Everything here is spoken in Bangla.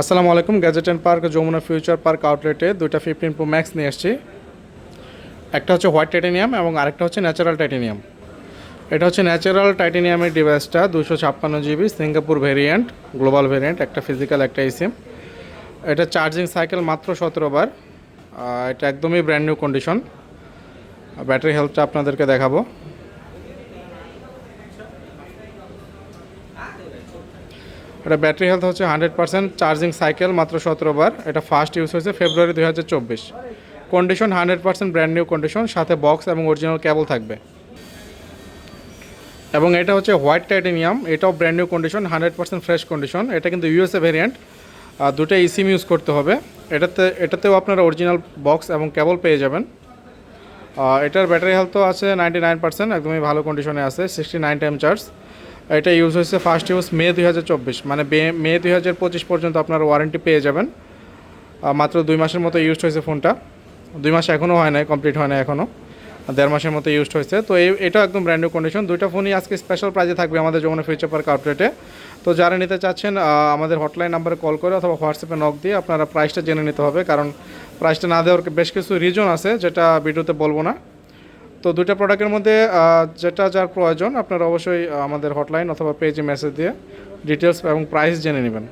আসসালামু আলাইকুম gadget and park Jamuna future park আউটলেটে দুইটা ফিফটিন প্রো ম্যাক্স নিয়ে এসেছি একটা হচ্ছে হোয়াইট টাইটেনিয়াম এবং আরেকটা হচ্ছে ন্যাচারাল টাইটেনিয়াম এটা হচ্ছে ন্যাচারাল টাইটেনিয়ামের ডিভাইসটা দুশো ছাপ্পান্ন GB Singapore variant global variant একটা ফিজিক্যাল একটা এসিম এটা চার্জিং সাইকেল মাত্র সতেরো বার। এটা একদমই ব্র্যান্ড নিউ কন্ডিশন ব্যাটারি হেলথটা আপনাদেরকে দেখাবো। এটা ব্যাটারি হেলথ হচ্ছে হান্ড্রেড পার্সেন্ট চার্জিং সাইকেল মাত্র সতেরো বার। এটা ফার্স্ট ইউজ হয়েছে ফেব্রুয়ারি দুই হাজার চব্বিশ। Condition hundred percent brand new condition, সাথে বক্স এবং অরিজিনাল ক্যাবল থাকবে। এবং এটা হচ্ছে হোয়াইট টাইটেনিয়াম, এটাও brand new condition, hundred percent fresh condition. এটা কিন্তু ইউএসএ ভেরিয়েন্ট দুটো ইসিম ইউজ করতে হবে। এটাতে, এটাতেও আপনারা অরিজিনাল বক্স এবং কেবল পেয়ে যাবেন। এটার ব্যাটারি হেলথও আছে নাইনটি নাইন পার্সেন্ট, একদমই ভালো কন্ডিশনে আছে, সিক্সটি নাইন টাইম চার্জ। এটা ইউজ হয়েছে ফার্স্ট ইউজ মে দুই হাজার চব্বিশ মানে মে দুই হাজার পঁচিশ পর্যন্ত আপনারা ওয়ারেন্টি পেয়ে যাবেন। মাত্র দুই মাসের মতো ইউজ হয়েছে ফোনটা দুই মাস এখনও হয় নাই কমপ্লিট হয় না এখনও। দেড় মাসের মতো ইউজ হয়েছে। তো এই এটা একদম ব্র্যান্ড নিউ কন্ডিশন দুইটা ফোনই আজকে স্পেশাল প্রাইজে থাকবে আমাদের যমুনা ফিউচার পার্ক আউটলেটে তো যারা নিতে চাচ্ছেন আমাদের হটলাইন নাম্বারে কল করে অথবা হোয়াটসঅ্যাপে নক দিয়ে আপনারা প্রাইসটা জেনে নিতে হবে। কারণ প্রাইসটা না দেওয়ার বেশ কিছু রিজন আছে, যেটা ভিডিওতে বলব না। তো দুইটা প্রোডাক্টের মধ্যে যেটা যার প্রয়োজন, আপনারা অবশ্যই আমাদের হটলাইন অথবা পেজে মেসেজ দিয়ে ডিটেলস এবং প্রাইস জেনে নেবেন।